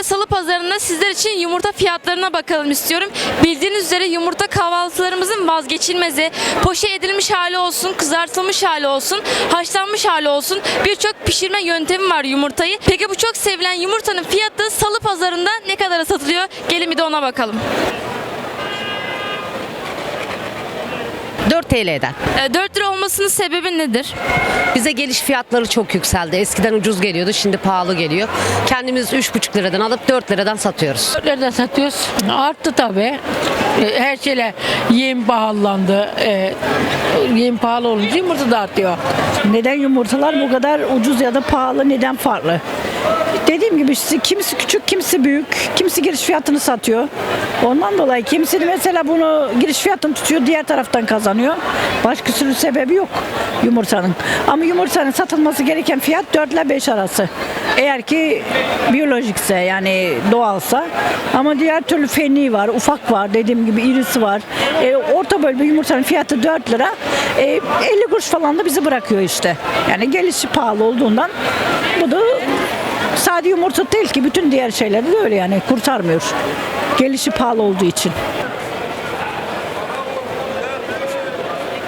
Şöyle salı pazarında sizler için yumurta fiyatlarına bakalım istiyorum. Bildiğiniz üzere yumurta kahvaltılarımızın vazgeçilmezi. Poşe edilmiş hali olsun, kızartılmış hali olsun, haşlanmış hali olsun. Birçok pişirme yöntemi var yumurtayı. Peki bu çok sevilen yumurtanın fiyatı salı pazarında ne kadara satılıyor? Gelin bir de ona bakalım. 4 TL'den. Ee, 4 lira olmasının sebebi nedir? Bize geliş fiyatları çok yükseldi. Eskiden ucuz geliyordu, şimdi pahalı geliyor. Kendimiz 3,5 liradan alıp 4 liradan satıyoruz. Nerede satıyoruz? Arttı tabii. E, Her şeyle yem pahalandı. E, Yem pahalı olunca yumurta da artıyor. Neden yumurtalar bu kadar ucuz ya da pahalı neden farklı? Dediğim gibi işte kimisi küçük, kimisi büyük, kimisi giriş fiyatını satıyor. Ondan dolayı kimisi mesela bunu giriş fiyatını tutuyor, diğer taraftan kazanıyor. Başka sürü sebebi yok yumurtanın. Ama yumurtanın satılması gereken fiyat 4 ile 5 arası. Eğer ki biyolojikse yani doğalsa. Ama diğer türlü fenli var, ufak var, dediğim gibi irisi var. E, orta bölme yumurtanın fiyatı 4 lira. E, 50 kuruş falan da bizi bırakıyor işte. Yani gelişi pahalı olduğundan bu da sadece yumurta değil ki bütün diğer şeyleri de öyle yani kurtarmıyor. Gelişi pahalı olduğu için.